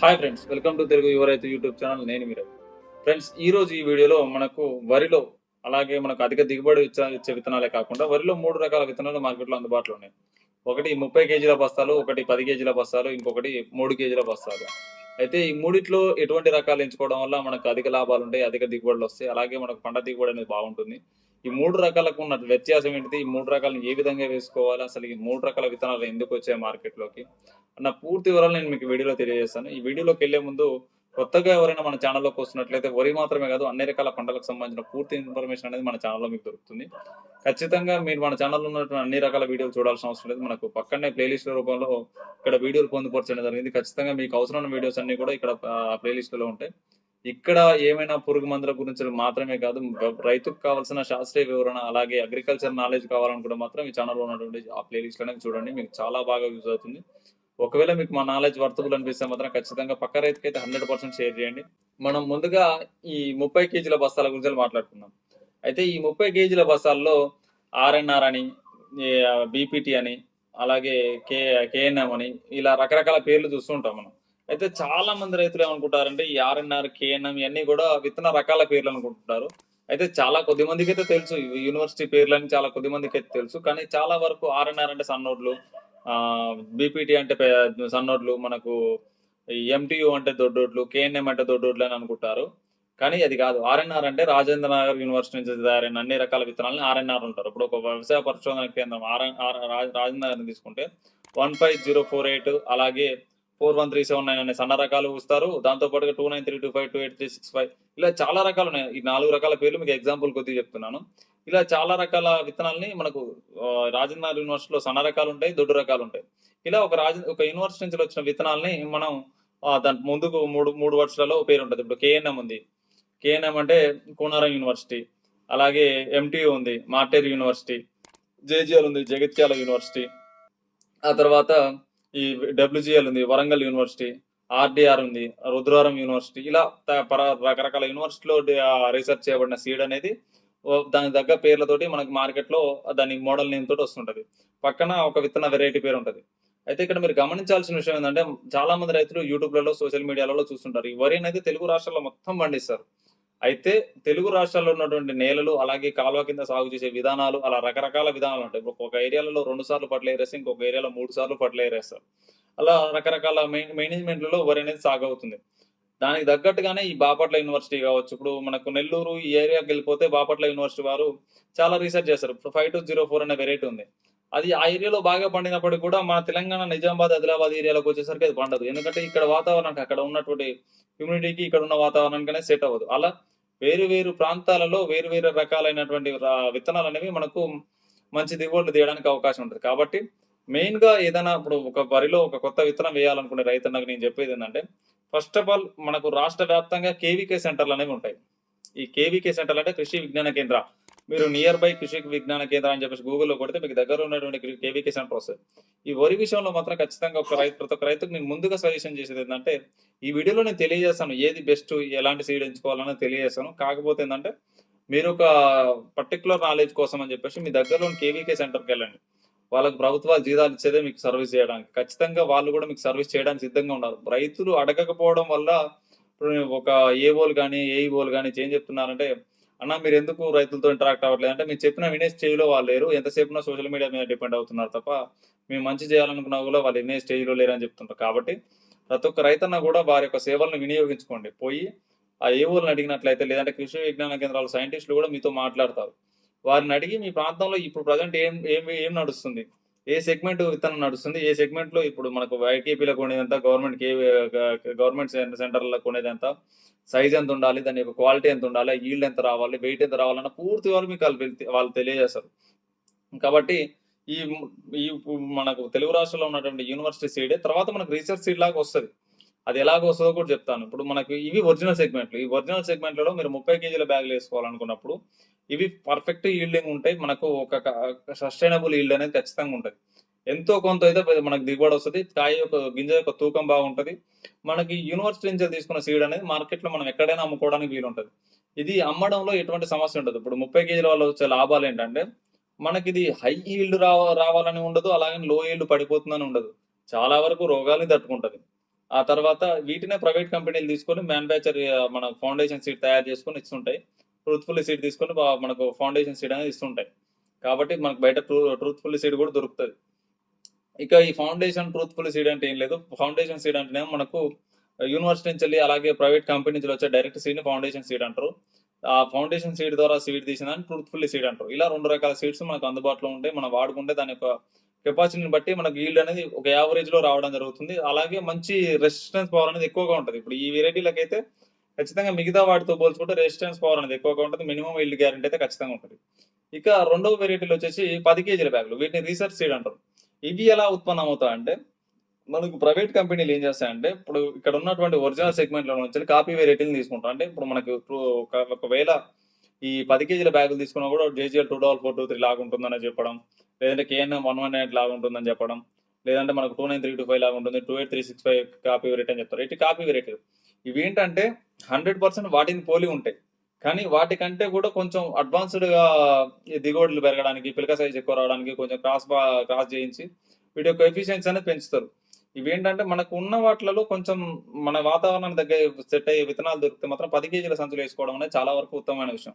Hi friends welcome to Telugu Yuvaraithu YouTube channel నేను మీరు. Friends ఈ రోజు ఈ వీడియోలో మనకు వరిలో అలాగే మనకు అధిక దిగుబడి ఇచ్చే ఇచ్చే విత్తనాలే కాకుండా వరిలో మూడు రకాల విత్తనాలు మార్కెట్లో అందుబాటులో ఉన్నాయి. ఒకటి ముప్పై కేజీల బస్తాలు ఒకటి పది కేజీల బస్తాలు ఇంకొకటి మూడు కేజీల బస్తాలు. అయితే ఈ మూడిట్లో ఎటువంటి రకాలు ఎంచుకోవడం వల్ల మనకు అధిక లాభాలు ఉంటాయి అధిక దిగుబడులు వస్తాయి అలాగే మనకు పంట దిగుబడి అనేది బాగుంటుంది. ఈ మూడు రకాలకు ఉన్న వ్యత్యాసం ఏంటిది? ఈ మూడు రకాలను ఏ విధంగా వేసుకోవాలి? అసలు ఈ మూడు రకాల విత్తనాలు ఎందుకు వచ్చాయి మార్కెట్లోకి? అన్న పూర్తి వివరాలు నేను మీకు వీడియోలో తెలియజేస్తాను. ఈ వీడియోలోకి వెళ్ళే ముందు కొత్తగా ఎవరైనా మన ఛానల్లోకి వస్తున్నట్లయితే వరి మాత్రమే కాదు అన్ని రకాల పంటలకు సంబంధించిన పూర్తి ఇన్ఫర్మేషన్ అనేది మన ఛానల్లో మీకు దొరుకుతుంది. ఖచ్చితంగా మీరు మన ఛానల్లో ఉన్నటువంటి అన్ని రకాల వీడియోలు చూడాల్సిన అవసరం లేదు. మనకు పక్కనే ప్లేలిస్ట్ రూపంలో ఇక్కడ వీడియోలు పొందుపరచడం జరిగింది. ఖచ్చితంగా మీకు అవసరమైన వీడియోస్ అన్ని కూడా ఇక్కడ ప్లేలిస్ట్లో ఉంటాయి. ఇక్కడ ఏమైనా పురుగు మందుల గురించి మాత్రమే కాదు రైతుకు కావాల్సిన శాస్త్రీయ వివరణ అలాగే అగ్రికల్చర్ నాలెడ్జ్ కావాలనుకుంటే మాత్రం ఈ ఛానల్లో ఉన్నటువంటి ఆ ప్లేలిస్ట్ అనేది చూడండి. మీకు చాలా బాగా యూజ్ అవుతుంది. ఒకవేళ మీకు మా నాలెడ్జ్ వర్తబుల్ అనిపిస్తే మాత్రం ఖచ్చితంగా పక్క రైతుకి అయితే హండ్రెడ్ పర్సెంట్ షేర్ చేయండి. మనం ముందుగా ఈ ముప్పై కేజీల బస్తాల గురించి మాట్లాడుకుందాం. అయితే ఈ ముప్పై కేజీల బస్తాల్లో ఆర్ఎన్ఆర్ అని బీపీటీ అని అలాగే కే కేఎన్ఎం అని ఇలా రకరకాల పేర్లు చూస్తుంటాం మనం. అయితే చాలా మంది రైతులు ఏమనుకుంటారంటే ఈ ఆర్ఎన్ఆర్ కేఎన్ఎం ఇవన్నీ కూడా విత్తన రకాల పేర్లు అనుకుంటున్నారు. అయితే చాలా కొద్ది మందికి అయితే తెలుసు యూనివర్సిటీ యూనివర్సిటీ పేర్లని చాలా కొద్ది మందికి అయితే తెలుసు. కానీ చాలా వరకు ఆర్ఎన్ఆర్ అంటే సన్నోడ్లు బీపీటీ అంటే సన్నోడ్లు మనకు ఎంటీయూ అంటే దొడ్డోడ్లు కేఎన్ఎం అంటే దొడ్డోడ్లు అని అనుకుంటారు. కానీ అది కాదు ఆర్ఎన్ఆర్ అంటే రాజేంద్ర నగర్ యూనివర్సిటీ నుంచి తయారైన అన్ని రకాల విత్తనాలను ఆర్ఎన్ఆర్ ఉంటారు. ఇప్పుడు ఒక వ్యవసాయ పరిశోధన కేంద్రం ఆర్ఎన్ రాజేంద్ర నగర్ తీసుకుంటే one five zero four eight అలాగే four one three seven nine అనే సన్న రకాలు ఇస్తారు. దాంతో పాటుగా two nine three two five two eight three six five ఇలా చాలా రకాలు ఉన్నాయి. ఈ నాలుగు రకాల పేర్లు మీకు ఎగ్జాంపుల్ కొద్దిగా చెప్తున్నాను. ఇలా చాలా రకాల విత్తనాలని మనకు రాజేంద్ర యూనివర్సిటీలో సన్న రకాలు ఉంటాయి దొడ్డు రకాలు ఉంటాయి. ఇలా ఒక రాజ ఒక యూనివర్సిటీ నుంచి వచ్చిన విత్తనాలని మనం దాని ముందుకు మూడు మూడు వర్షాలలో పేరు ఉంటుంది. ఇప్పుడు కేఎన్ఎం ఉంది. కేఎన్ఎం అంటే కోనారం యూనివర్సిటీ అలాగే ఎంటీయూ ఉంది మార్టేర్ యూనివర్సిటీ జేజిఎల్ ఉంది జగిత్యాల యూనివర్సిటీ ఆ తర్వాత ఈ డబ్ల్యూజిఎల్ ఉంది వరంగల్ యూనివర్సిటీ ఆర్డిఆర్ ఉంది రుద్రవరం యూనివర్సిటీ ఇలా పర- రకరకాల యూనివర్సిటీలో రీసెర్చ్ చేయబడిన సీడ్ అనేది ఓ దాని తగ్గ పేర్లతోటి మనకి మార్కెట్లో దాని మోడల్ నేమ్ తోటి వస్తుంటది. పక్కన ఒక విత్తన వెరైటీ పేరు ఉంటుంది. అయితే ఇక్కడ మీరు గమనించాల్సిన విషయం ఏంటంటే చాలా మంది రైతులు యూట్యూబ్లలో సోషల్ మీడియాలలో చూస్తుంటారు. ఈ వరి అనేది తెలుగు రాష్ట్రాల్లో మొత్తం పండిస్తారు. అయితే తెలుగు రాష్ట్రాల్లో ఉన్నటువంటి నేలలు అలాగే కాలువ కింద సాగు చేసే విధానాలు అలా రకరకాల విధానాలు ఉంటాయి. ఇప్పుడు ఒక ఏరియాలలో రెండు సార్లు పట్లేరేస్తే ఇంకొక ఏరియాలో మూడు సార్లు పట్లేరేస్తారు అలా రకరకాల మేనేజ్మెంట్లలో వరి అనేది సాగు అవుతుంది దానికి తగ్గట్టుగానే ఈ బాపట్ల యూనివర్సిటీ కావచ్చు ఇప్పుడు మనకు నెల్లూరు ఈ ఏరియాకి వెళ్ళిపోతే బాపట్ల యూనివర్సిటీ వారు చాలా రీసెర్చ్ చేస్తారు. ఇప్పుడు ఫైవ్ టూ జీరో ఫోర్ అనే వెరైటీ ఉంది. అది ఆ ఏరియాలో బాగా పండినప్పటికీ కూడా మన తెలంగాణ నిజామాబాద్ ఆదిలాబాద్ ఏరియాలోకి వచ్చేసరికి అది పండదు. ఎందుకంటే ఇక్కడ వాతావరణానికి అక్కడ ఉన్నటువంటి హ్యూమిడిటీకి ఇక్కడ ఉన్న వాతావరణానికనే సెట్ అవ్వదు. అలా వేరు వేరు ప్రాంతాలలో వేరు వేరు రకాలైనటువంటి విత్తనాలు అనేవి మనకు మంచి దిగుబడులు తీయడానికి అవకాశం ఉంటుంది. కాబట్టి మెయిన్గా ఏదైనా ఇప్పుడు ఒక వరిలో ఒక కొత్త విత్తనం వేయాలనుకునే రైతన్నకు నేను చెప్పేది ఏంటంటే ఫస్ట్ ఆఫ్ ఆల్ మనకు రాష్ట్ర వ్యాప్తంగా కేవీకే సెంటర్లు అనేవి ఉంటాయి. ఈ కేవీకే సెంటర్లు అంటే కృషి విజ్ఞాన కేంద్ర. మీరు నియర్ బై కృషి విజ్ఞాన కేంద్రం అని చెప్పేసి గూగుల్లో కొడితే మీకు దగ్గర ఉన్నటువంటి కేవీకే సెంటర్ వస్తుంది. ఈ వరి విషయంలో మాత్రం ఖచ్చితంగా ఒక రైతు ప్రతి ఒక్క రైతుకు నేను ముందుగా సజెషన్ చేసేది ఏంటంటే ఈ వీడియోలో నేను తెలియజేస్తాను ఏది బెస్ట్ ఎలాంటి సీడ్ ఎంచుకోవాలని తెలియజేస్తాను. కాకపోతే ఏంటంటే మీరు ఒక పర్టికులర్ నాలెడ్జ్ కోసం అని చెప్పేసి మీ దగ్గరలోని కేవీకే సెంటర్కి వెళ్ళండి. వాళ్ళకి ప్రభుత్వాలు జీతాలు ఇచ్చేదే మీకు సర్వీస్ చేయడానికి. ఖచ్చితంగా వాళ్ళు కూడా మీకు సర్వీస్ చేయడానికి సిద్ధంగా ఉన్నారు. రైతులు అడగకపోవడం వల్ల ఇప్పుడు ఒక ఏఓలు కానీ ఏఈఓలు కానీ ఏం చెప్తున్నారంటే అన్న మీరు ఎందుకు రైతులతో ఇంటరాక్ట్ అవ్వట్లేదు? అంటే మీరు చెప్పిన వినే స్టేజ్లో వాళ్ళు లేరు. ఎంతసేపు సోషల్ మీడియా మీద డిపెండ్ అవుతున్నారు తప్ప మేము మంచి చేయాలనుకున్నా కూడా వాళ్ళు వినే స్టేజ్లో లేరని చెప్తుంటారు. కాబట్టి ప్రతి ఒక్క రైతన్న కూడా వారి యొక్క సేవలను వినియోగించుకోండి. పోయి ఆ ఏఓలను అడిగినట్లయితే లేదంటే కృషి విజ్ఞాన కేంద్రాల సైంటిస్టులు కూడా మీతో మాట్లాడతారు. వారిని అడిగి మీ ప్రాంతంలో ఇప్పుడు ప్రజెంట్ ఏం ఏం ఏం నడుస్తుంది? ఏ సెగ్మెంట్ విత్తనం నడుస్తుంది ఏ సెగ్మెంట్లో ఇప్పుడు మనకు వైకేపీలో కొనేదంత గవర్నమెంట్ కే గవర్నమెంట్ సెంటర్లో కొనేదంత సైజ్ ఎంత ఉండాలి దాని యొక్క క్వాలిటీ ఎంత ఉండాలి ఈల్డ్ ఎంత రావాలి వెయిట్ ఎంత రావాలన్న పూర్తి వాళ్ళు మీకు వాళ్ళు వాళ్ళు తెలియజేస్తారు. కాబట్టి ఈ ఈ మనకు తెలుగు రాష్ట్రంలో ఉన్నటువంటి యూనివర్సిటీ సీడ్ తర్వాత మనకు రీసెర్చ్ సీడ్ లాగా వస్తుంది. అది ఎలాగ వస్తుందో కూడా చెప్తాను. ఇప్పుడు మనకి ఇవి ఒరిజినల్ సెగ్మెంట్లు ఈ ఒరిజినల్ సెగ్మెంట్లలో మీరు ముప్పై కేజీల బ్యాగులు వేసుకోవాలనుకున్నప్పుడు ఇవి పర్ఫెక్ట్ ఈల్డింగ్ ఉంటాయి. మనకు ఒక సస్టైనబుల్ ఈల్డ్ అనేది ఖచ్చితంగా ఉంటుంది. ఎంతో కొంత అయితే మనకు దిగుబడి వస్తుంది. కాయ యొక్క గింజ యొక్క తూకం బాగుంటుంది. మనకి యూనివర్సిటీ నుంచి తీసుకున్న సీడ్ అనేది మార్కెట్లో మనం ఎక్కడైనా అమ్ముకోవడానికి వీలుంటుంది. ఇది అమ్మడంలో ఎటువంటి సమస్య ఉండదు. ఇప్పుడు ముప్పై కేజీల వల్ల వచ్చే లాభాలు ఏంటంటే మనకి ఇది హై ఈల్డ్ రావ రావాలని ఉండదు. అలాగే లో ఈల్డ్ పడిపోతుందని ఉండదు. చాలా వరకు రోగాల్ని తట్టుకుంటది. ఆ తర్వాత వీటినే ప్రైవేట్ కంపెనీలు తీసుకొని మ్యానుఫ్యాక్చర్ మన ఫౌండేషన్ సీడ్ తయారు చేసుకొని ఇస్తుంటాయి. ట్రూత్ఫుల్ సీడ్ తీసుకొని మనకు ఫౌండేషన్ సీడ్ అనేది ఇస్తుంటాయి. కాబట్టి మనకు బయట ట్రూ ట్రూత్ఫుల్ సీడ్ కూడా దొరుకుతుంది. ఇక ఈ ఫౌండేషన్ ట్రూత్ఫుల్ సీడ్ అంటే ఏం లేదు. ఫౌండేషన్ సీడ్ అంటే మనకు యూనివర్సిటీ నుంచి వెళ్ళి అలాగే ప్రైవేట్ కంపెనీ నుంచి వచ్చే డైరెక్ట్ సీడ్ని ఫౌండేషన్ సీడ్ అంటారు. ఆ ఫౌండేషన్ సీడ్ ద్వారా సీడ్ తీసిన ట్రూత్ఫుల్ సీడ్ అంటారు. ఇలా రెండు రకాల సీడ్స్ మనకు అందుబాటులో ఉంటాయి. మనం వాడుకుంటే దాని యొక్క కెపాసిటీని బట్టి మనకు ఈల్డ్ అనేది ఒక యావరేజ్లో రావడం జరుగుతుంది. అలాగే మంచి రెసిస్టెన్స్ పవర్ అనేది ఎక్కువగా ఉంటుంది. ఇప్పుడు ఈ వెరైటీలకైతే అయితే ఖచ్చితంగా మిగతా వాటితో పోల్చుకుంటే రెసిస్టెన్స్ పవర్ అనేది ఎక్కువగా ఉంటుంది. మినిమం ఈల్డ్ గ్యారెంటీ అయితే ఖచ్చితంగా ఉంటుంది. ఇక రెండవ వెరైటీలు వచ్చేసి పది కేజీల బ్యాగులు వీటిని రీసెర్చ్ సీడ్ అంటారు. ఇవి ఎలా ఉత్పన్నం అవుతాయంటే మనకు ప్రైవేట్ కంపెనీలు ఏం చేస్తాయంటే ఇప్పుడు ఇక్కడ ఉన్నటువంటి ఒరిజినల్ సెగ్మెంట్లో నుంచి కాపీ వెరైటీలు తీసుకుంటాం. అంటే ఇప్పుడు మనకు ఒకవేళ ఈ పది కేజీల బ్యాగులు తీసుకున్నా కూడా JGL two double four two three లాగా ఉంటుందని చెప్పడం లేదంటే కేఎన్ఎం వన్ వన్ ఎయిట్ లాగా ఉంటుందని చెప్పడం లేదంటే మనకు two nine three two five లాగా ఉంటుంది. Two eight three six five copy variety అని చెప్తారు. ఇటు కాపీ వెరైటీలు ఇవి ఏంటంటే హండ్రెడ్ పర్సెంట్ వాటిని పోలి ఉంటాయి. కానీ వాటికంటే కూడా కొంచెం అడ్వాన్స్డ్గా ఈ దిగుబడులు పెరగడానికి పిలక సైజ్ ఎక్కువ రావడానికి కొంచెం క్రాస్ క్రాస్ చేయించి వీటి యొక్క ఎఫిషియన్సీ అనేది పెంచుతారు. ఇవి ఏంటంటే మనకు ఉన్న వాటిలలో కొంచెం మన వాతావరణానికి దగ్గర సెట్ అయ్యే విత్తనాలు దొరికితే మాత్రం పది కేజీల సంచులు వేసుకోవడం అనేది చాలా వరకు ఉత్తమమైన విషయం.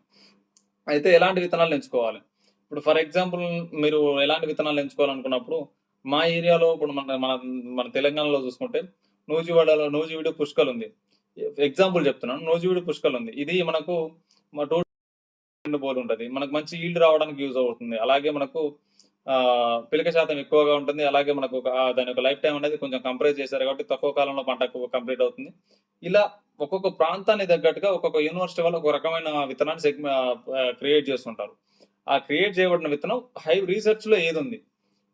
అయితే ఎలాంటి విత్తనాలు ఎంచుకోవాలి? ఇప్పుడు ఫర్ ఎగ్జాంపుల్ మీరు ఎలాంటి విత్తనాలు ఎంచుకోవాలనుకున్నప్పుడు మా ఏరియాలో ఇప్పుడు మన మన మన తెలంగాణలో చూసుకుంటే నూజివాడలో నూజివీడు పుష్కల్ ఉంది ఎగ్జాంపుల్ చెప్తున్నాను. నూజివీడు పుష్కల్ ఉంది. ఇది మనకు మా టోటల్ రెండు బోల్ ఉంటుంది. మనకు మంచి ఈల్డ్ రావడానికి యూజ్ అవుతుంది. అలాగే మనకు పిలక శాతం ఎక్కువగా ఉంటుంది. అలాగే మనకు ఒక- దాని యొక్క లైఫ్ టైం అనేది కొంచెం కంప్రైజ్ చేశారు కాబట్టి తక్కువ కాలంలో పంట కంప్లీట్ అవుతుంది. ఇలా ఒక్కొక్క ప్రాంతాన్ని తగ్గట్టుగా ఒక్కొక్క యూనివర్సిటీ వాళ్ళు ఒక రకమైన విత్తనాన్ని క్రియేట్ చేస్తుంటారు. ఆ క్రియేట్ చేయబడిన విత్తనం హై రీసెర్చ్లో ఏది ఉంది?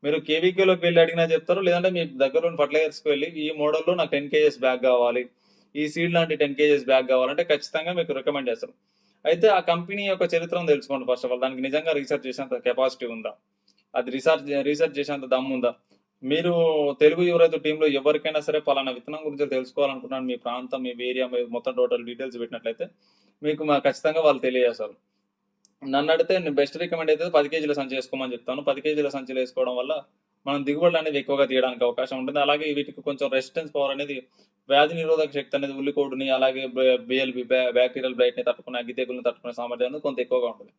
మీరు కేవీకేలోకి వెళ్ళి అడిగినా చెప్తారు. లేదంటే మీ దగ్గరలోని ఉన్న ఫర్టిలైజర్స్కి వెళ్ళి ఈ మోడల్లో నాకు టెన్ కేజెస్ బ్యాగ్ కావాలి. ఈ సీడ్ లాంటి టెన్ కేజెస్ బ్యాగ్ కావాలంటే ఖచ్చితంగా మీకు రికమెండ్ చేస్తారు అయితే ఆ కంపెనీ యొక్క చరిత్రను తెలుసుకోండి ఫస్ట్ ఆఫ్ ఆల్ దానికి నిజంగా రీసెర్చ్ చేసేంత కెపాసిటీ ఉందా? అది రీసెర్చ్ రీసెర్చ్ చేసేంత దమ్ము ఉందా? మీరు తెలుగు యువరైతు టీంలో ఎవరికైనా సరే పలానా విత్తనం గురించి తెలుసుకోవాలనుకున్నాను మీ ప్రాంతం మీ ఏరియా మీ మొత్తం టోటల్ డీటెయిల్స్ పెట్టినట్లయితే మీకు ఖచ్చితంగా వాళ్ళు తెలియజేస్తారు. నన్ను అడిగితే నేను బెస్ట్ రికమెండ్ అయితే పది కేజీల సంచి వేసుకోమని చెప్తాను. పది కేజీల సంచులు వేసుకోవడం వల్ల మనం దిగుబడులు అనేది ఎక్కువగా తీయడానికి అవకాశం ఉంటుంది. అలాగే వీటికి కొంచెం రెసిస్టెన్స్ పవర్ అనేది వ్యాధి నిరోధక శక్తి అనేది ఉల్లికోడుని అలాగే బిఎల్బి బ్యాక్టీరియల్ బ్లైట్ని తట్టుకునే అగ్గి తెగులను తట్టుకునే సామర్థ్యం అనేది కొంత ఎక్కువగా ఉంటుంది.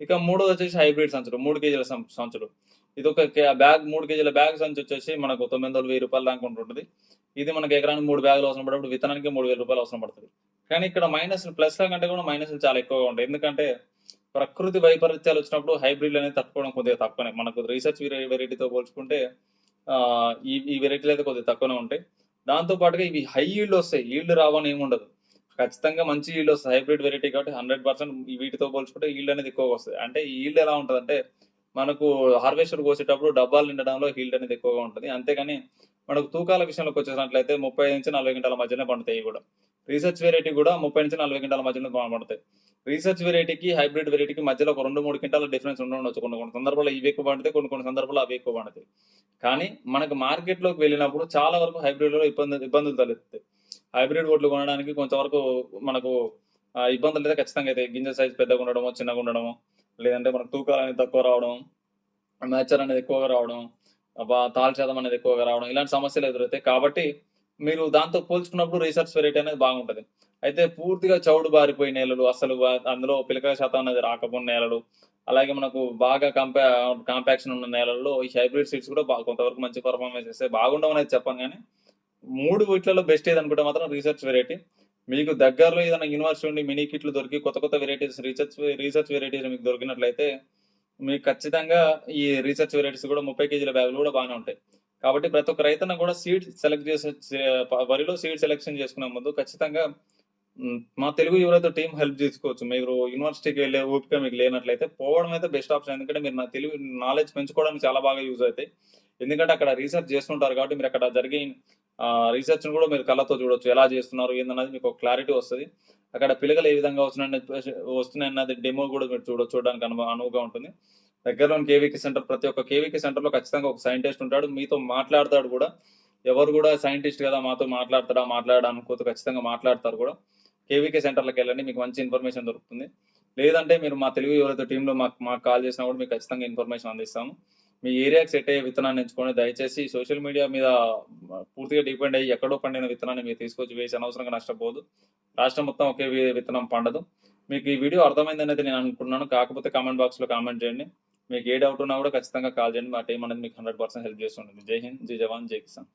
ఇక మూడోది వచ్చేసి హైబ్రిడ్ సంచులు మూడు కేజీల సంచులు. ఇది ఒక కే- బ్యాగ్ మూడు కేజీల బ్యాగ్ సంచి వచ్చేసి మనకు తొమ్మిది వందల వెయ్యి రూపాయల దాకా ఉంటుంది ఇది మనకి ఎకరానికి మూడు బ్యాగులు అవసరం పడేప్పుడు విత్తనానికి మూడు వేల రూపాయలు అవసరం పడుతుంది. కానీ ఇక్కడ మైనస్ ప్లస్ కంటే కూడా మైనస్ చాలా ఎక్కువగా ఉంటాయి. ఎందుకంటే ప్రకృతి వైపరీత్యాలు వచ్చినప్పుడు హైబ్రిడ్ అనేది తట్టుకోవడం కొద్దిగా తక్కువనే. మనకు రీసెర్చ్ వెరైటీతో పోల్చుకుంటే ఈ ఈ వెరైటీలు అయితే కొద్దిగా తక్కువనే ఉంటాయి. దాంతో పాటుగా ఇవి హై ఈల్డ్ వస్తాయి. ఈల్డ్ రావని ఏమి ఉండదు. ఖచ్చితంగా మంచి ఈల్డ్ వస్తుంది హైబ్రిడ్ వెరైటీ కాబట్టి హండ్రెడ్ పర్సెంట్ వీటితో పోల్చుకుంటే ఈల్డ్ అనేది ఎక్కువగా వస్తుంది అంటే ఈల్డ్ ఎలా ఉంటుంది అంటే మనకు హార్వెస్టర్ కోసేటప్పుడు డబ్బాలు నిండడంలో హీల్డ్ అనేది ఎక్కువగా ఉంటుంది. అంతేగాని మనకు తూకాల విషయంలోకి వచ్చేసినట్లయితే ముప్పై నుంచి నలభై గంటల మధ్యనే పండుతాయి కూడా. రీసెర్చ్ వెరైటీ కూడా ముప్పై నుంచి నలభై క్వింటాల మధ్యలో పడతాయి రీసెర్చ్ వెరైటీకి హైబ్రిడ్ వెరైటీకి మధ్యలో ఒక రెండు మూడు క్వింటాల డిఫరెన్స్ ఉండవచ్చు కొన్ని కొన్ని సందర్భాల్లో ఇవి ఎక్కువ పండుతాయి కొన్ని కొన్ని సందర్భాల్లో అవి ఎక్కువ పండుతాయి. కానీ మనకు మార్కెట్లోకి వెళ్ళినప్పుడు చాలా వరకు హైబ్రిడ్లో ఇబ్బంది ఇబ్బందులు తలెత్తాయి హైబ్రిడ్ ఓట్లు కొనడానికి కొంతవరకు మనకు ఇబ్బందులు అయితే ఖచ్చితంగా అయితే గింజ సైజ్ పెద్దగా ఉండడము చిన్నగా ఉండడము లేదంటే మనకు తూకాలు అనేది తక్కువ రావడం మ్యాచర్ అనేది ఎక్కువగా రావడం అబ్బా- శాతం అనేది ఎక్కువగా రావడం ఇలాంటి సమస్యలు ఎదురవుతాయి కాబట్టి మీరు దాంతో పోల్చుకున్నప్పుడు రీసెర్చ్ వెరైటీ అనేది బాగుంటుంది. అయితే పూర్తిగా చౌడు బారిపోయి నేలలు అసలు అందులో పిలక శాతం అనేది రాకపోయిన నేలలు అలాగే మనకు బాగా కంపా కాంపాక్షన్ ఉన్న నేలల్లో ఈ హైబ్రిడ్ సీడ్స్ కూడా బాగా కొంతవరకు మంచి పర్ఫార్మెన్స్ ఇస్తే బాగుండవు అనేది చెప్పాను కానీ మూడు వీటిలలో బెస్ట్ ఏది అనుకుంటే మాత్రం రీసెర్చ్ వెరైటీ మీకు దగ్గరలో ఏదైనా యూనివర్సిటీ నుండి మినీ కిట్లు దొరికి కొత్త కొత్త వెరైటీస్ రీసెర్చ్ రీసెర్చ్ వెరైటీస్ మీకు దొరికినట్లయితే మీకు ఖచ్చితంగా ఈ రీసెర్చ్ వెరైటీస్ కూడా ముప్పై కేజీల బ్యాగులు కూడా బాగానే ఉంటాయి. కాబట్టి ప్రతి ఒక్క రైతన్న కూడా సీడ్ సెలెక్ట్ చేసే వరిలో సీడ్ సెలెక్షన్ చేసుకునే ముందు ఖచ్చితంగా మా తెలుగు యువత టీం హెల్ప్ చేసుకోవచ్చు. మీరు యూనివర్సిటీకి వెళ్ళే ఓపిక మీకు లేనట్లయితే పోవడం అయితే బెస్ట్ ఆప్షన్ ఎందుకంటే మీరు నా తెలుగు నాలెడ్జ్ పెంచుకోవడానికి చాలా బాగా యూజ్ అవుతాయి. ఎందుకంటే అక్కడ రీసెర్చ్ చేస్తుంటారు కాబట్టి మీరు అక్కడ జరిగే రీసెర్చ్ కూడా మీరు కళ్ళతో చూడొచ్చు. ఎలా చేస్తున్నారు ఏందన్నది మీకు ఒక క్లారిటీ వస్తుంది. అక్కడ పిల్లలు ఏ విధంగా వస్తున్నాయి వస్తున్నాయి అన్నది డెమో కూడా మీరు చూడొచ్చు చూడడానికి అనుభవం అనువుగా ఉంటుంది. దగ్గరలోని కేవీకి సెంటర్ ప్రతి ఒక్క కేవీకి సెంటర్లో ఖచ్చితంగా ఒక సైంటిస్ట్ ఉంటాడు. మీతో మాట్లాడతాడు కూడా. ఎవరు కూడా సైంటిస్ట్ కదా మాతో మాట్లాడతాడా మాట్లాడడానికి ఖచ్చితంగా మాట్లాడతారు కూడా. కేవీకే సెంటర్లకు వెళ్ళండి మీకు మంచి ఇన్ఫర్మేషన్ దొరుకుతుంది. లేదంటే మీరు మా తెలుగు ఎవరైతే టీంలో మాకు మాకు కాల్ చేసినా కూడా మీకు ఖచ్చితంగా ఇన్ఫర్మేషన్ అందిస్తాము. మీ ఏరియాకి సెట్ అయ్యే విత్తనాన్ని ఎంచుకోండి. దయచేసి సోషల్ మీడియా మీద పూర్తిగా డిపెండ్ అయ్యి ఎక్కడో పండిన విత్తనాన్ని మీరు తీసుకొచ్చి వేసి అనవసరంగా నష్టపోదు. రాష్ట్రం మొత్తం ఒకే విత్తనం పండదు. మీకు ఈ వీడియో అర్థమైందనేది నేను అనుకుంటున్నాను. కాకపోతే కామెంట్ బాక్స్లో కామెంట్ చేయండి. మీకు ఏ డౌట్ ఉన్నా కూడా ఖచ్చితంగా కాల్ చేయండి. మా టీం అనేది మీకు హండ్రెడ్ పర్సెంట్ హెల్ప్ చేస్తుంటుంది. జై హింద్ జై జవాన్ జై కిసాన్.